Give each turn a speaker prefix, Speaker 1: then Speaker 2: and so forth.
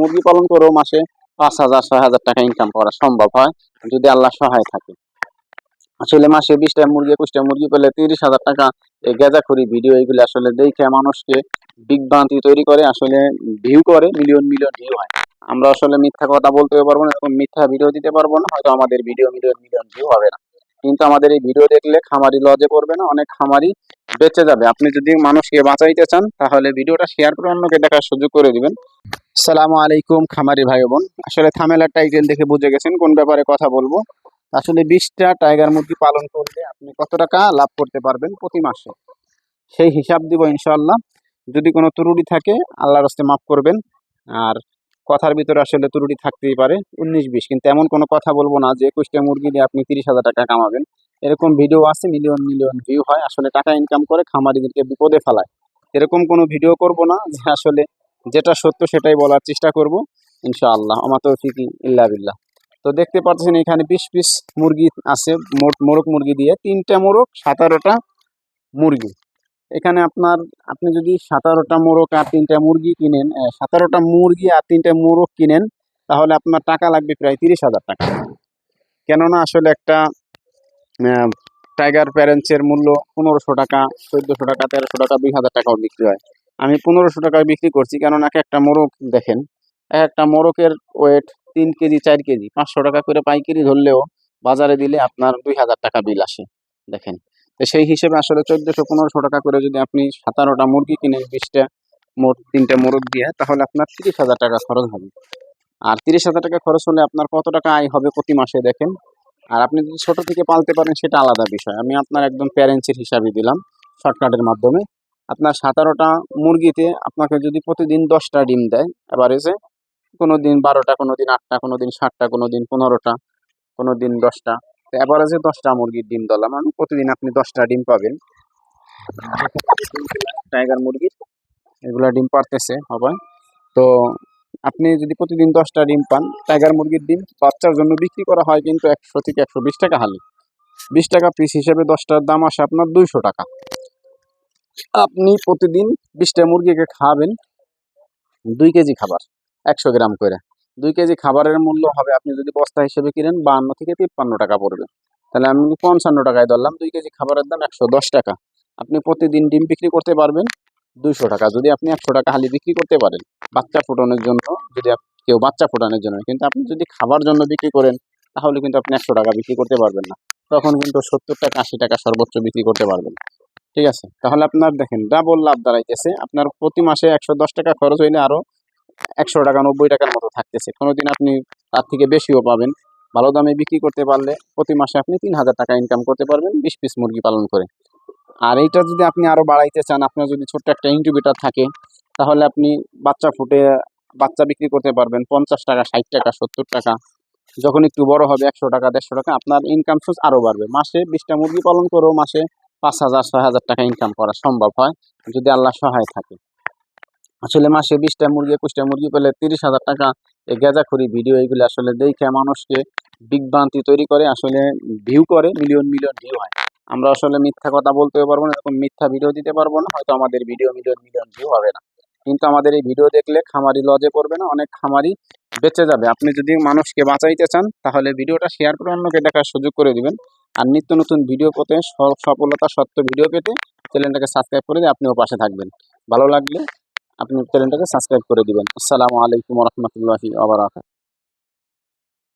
Speaker 1: মুরগি পালন করেও মাসে পাঁচ হাজার, ছয় হাজার টাকা ইনকাম করা সম্ভব হয়, যদি আল্লাহ সহায় থাকে। আসলে মাসে বিশটা মুরগি একুশটা মুরগি পেলে তিরিশ হাজার টাকা এই গেজাখুরি ভিডিও এগুলো আসলে দেখে মানুষকে বিভ্রান্তি তৈরি করে, আসলে ভিউ করে মিলিয়ন মিলিয়ন ভিউ হয়। আমরা আসলে মিথ্যা কথা বলতে পারব না, এরকম মিথ্যা ভিডিও দিতে পারব না, হয়তো আমাদের ভিডিও মিলিয়ন মিলিয়ন ভিউ হবে না। কিন্তু আমাদের এই ভিডিও দেখলে খামারি লজে করবে না, অনেক খামারি বেঁচে যাবে। আপনি যদি মানুষকে বাঁচাইতে চান, তাহলে ভিডিওটা শেয়ার করে অন্যকে দেখার সুযোগ করে দিবেন। সালামু আলাইকুম, খামারি ভাই বোন। আসলে থামেলার টাইটেল দেখে বুঝে গেছেন কোন ব্যাপারে কথা বলব। আসলে বিশটা টাইগার মুরগি পালন করলে আপনি কত টাকা লাভ করতে পারবেন প্রতি মাসে? সেই হিসাব দিব ইনশাআল্লাহ। যদি কোনো ত্রুটি থাকে, আল্লাহর হস্তে মাফ করবেন। আর কথার ভিতরে আসলে ত্রুটি থাকতেই পারে, উনিশ বিশ। কিন্তু এমন কোনো কথা বলব না যে একুশটা মুরগি দিয়ে আপনি তিরিশ হাজার টাকা কামাবেন। এরকম ভিডিও আছে মিলিয়ন মিলিয়ন ভিউ হয়। আসলে টাকা ইনকাম করে খামারিদেরকে বিপদে ফেলায়। এরকম কোনো ভিডিও করব না যে আসলে যেটা সত্য সেটাই বলার চেষ্টা করব, ইনশাআল্লাহ। আমার তৌফিকি ইল্লা বিল্লাহ। তো দেখতে পাচ্ছেন এখানে বিশ পিস মুরগি আছে, মোট মোরগ মুরগি দিয়ে। তিনটা মোরগ, সতেরোটা মুরগি। এখানে আপনার, আপনি যদি সতেরোটা মোরগ আর তিনটা মুরগি কিনেন সতেরোটা মুরগি আর তিনটা মোরগ কিনেন, তাহলে আপনার টাকা লাগবে প্রায় তিরিশ হাজার টাকা। কেননা আসলে একটা টাইগার প্যারেন্টসের মূল্য পনেরোশো টাকা, চোদ্দোশো টাকা, তেরোশো টাকা, দুই হাজার টাকাও বিক্রি হয়। আমি পনেরোশো টাকায় বিক্রি করছি, কেননা এক একটা মোরগ দেখেন, এক একটা মোরগের ওয়েট তিন কেজি, চার কেজি, পাঁচশো টাকা করে পাইকারি ধরলেও বাজারে দিলে আপনার দুই হাজার টাকা বিল আসে, দেখেন। তো সেই হিসেবে আসলে চোদ্দোশো, পনেরোশো টাকা করে যদি আপনি সতেরোটা মুরগি কিনেন, বিশটা মোট তিনটে মোরগ দিয়ে, তাহলে আপনার তিরিশ হাজার টাকা খরচ হবে। আর তিরিশ হাজার টাকা খরচ হলে আপনার কত টাকা আয় হবে প্রতি মাসে, দেখেন? আর আপনি যদি ছোট থেকে পালতে পারেন, সেটা আলাদা বিষয়। আমি আপনার একদম প্যারেন্টসের হিসাবে দিলাম শর্টকাটের মাধ্যমে। আপনার সতেরোটা মুরগিতে আপনাকে যদি প্রতিদিন দশটা ডিম দেয় এভারেজে কোনো দিন বারোটা কোনো দিন আটটা কোনো দিন সাতটা কোনো দিন পনেরোটা কোনো দিন দশটা। তো অ্যাভারেজে দশটা মুরগির ডিম দিলাম মানে প্রতিদিন আপনি দশটা ডিম পাবেন। টাইগার মুরগির এগুলা ডিম পারতেছে সবাই তো আপনি যদি প্রতিদিন দশটা ডিম পান, টাইগার মুরগির ডিম বাচ্চার জন্য বিক্রি করা হয় কিন্তু একশো থেকে একশো বিশ টাকা হালি। বিশ টাকা পিস হিসেবে দশটার দাম আসে আপনার দুইশো টাকা। আপনি প্রতিদিন বিশটা মুরগিকে খাওয়াবেন দুই কেজি খাবার, একশো গ্রাম করে। দুই কেজি খাবারের মূল্য হবে, আপনি যদি বস্তা হিসেবে কিনেন বাহান্ন থেকে তিপ্পান্ন টাকা পড়বে। তাহলে আমি পঞ্চান্ন টাকায় ধরলাম, দুই কেজি খাবারের দাম একশো দশ টাকা। আপনি প্রতিদিন ডিম বিক্রি করতে পারবেন দুইশো টাকা। যদি আপনি একশো টাকা হালি বিক্রি করতে পারেন, বাচ্চা ফোটানোর জন্য, যদি কেউ বাচ্চা ফোটানোর জন্য, কিন্তু আপনি যদি খাবার জন্য বিক্রি করেন, তাহলে কিন্তু আপনি একশো টাকা বিক্রি করতে পারবেন না। তখন কিন্তু সত্তর টাকা, আশি টাকা সর্বোচ্চ বিক্রি করতে পারবেন। ঠিক আছে? তাহলে আপনার দেখেন ডাবল লাভ দাঁড়াইতেছে। আপনার প্রতি মাসে একশো দশ টাকা খরচ হইলে আরও একশো টাকা, নব্বই টাকার মতো থাকতেছে। কোনোদিন আপনি তার থেকে বেশিও পাবেন। ভালো দামে বিক্রি করতে পারলে প্রতি মাসে আপনি তিন হাজার টাকা ইনকাম করতে পারবেন বিশ পিস মুরগি পালন করে। আর এইটা যদি আপনি আরও বাড়াইতে চান, আপনার যদি ছোট্ট একটা ইনকিউবেটার থাকে, তাহলে আপনি বাচ্চা ফুটে বাচ্চা বিক্রি করতে পারবেন। পঞ্চাশ টাকা, ষাট টাকা, সত্তর টাকা। যখন একটু বড় হবে, একশো টাকা, দেড়শো টাকা, আপনার ইনকাম সোর্স আরও বাড়বে। মাসে বিশটা মুরগি পালন করেও মাসে পাঁচ হাজার, ছয় হাজার টাকা ইনকাম করা সম্ভব হয় যদি আল্লাহ সহায় থাকে। আসলে মাসে বিশটা মুরগি, একুশটা মুরগি পেলে তিরিশ হাজার টাকা। এই গেজাখুরি ভিডিও এগুলো আসলে দেখে মানুষকে বিভ্রান্তি তৈরি করে, আসলে ভিউ করে মিলিয়ন মিলিয়ন ভিউ হয়। আমরা আসলে মিথ্যা কথা বলতেও পারব না, এরকম মিথ্যা ভিডিও দিতে পারব না, হয়তো আমাদের ভিডিও মিলিয়ন মিলিয়ন ভিউ হবে না। কিন্তু আমাদের এই ভিডিও দেখলে খামারি লজে পড়বে না, অনেক খামারি বেঁচে যাবে। আপনি যদি মানুষকে বাঁচাইতে চান, তাহলে ভিডিওটা শেয়ার করে অন্যকে দেখার সুযোগ করে দিবেন। আর নিত্য নতুন ভিডিও পেতে সফলতা সত্য ভিডিও পেতে চ্যানেলটাকে সাবস্ক্রাইব করে দিয়ে আপনিও পাশে থাকবেন। ভালো লাগলে আপনি চ্যানেলটাকে সাবস্ক্রাইব করে দিবেন। আসসালামু আলাইকুম রহমতুল্লাহি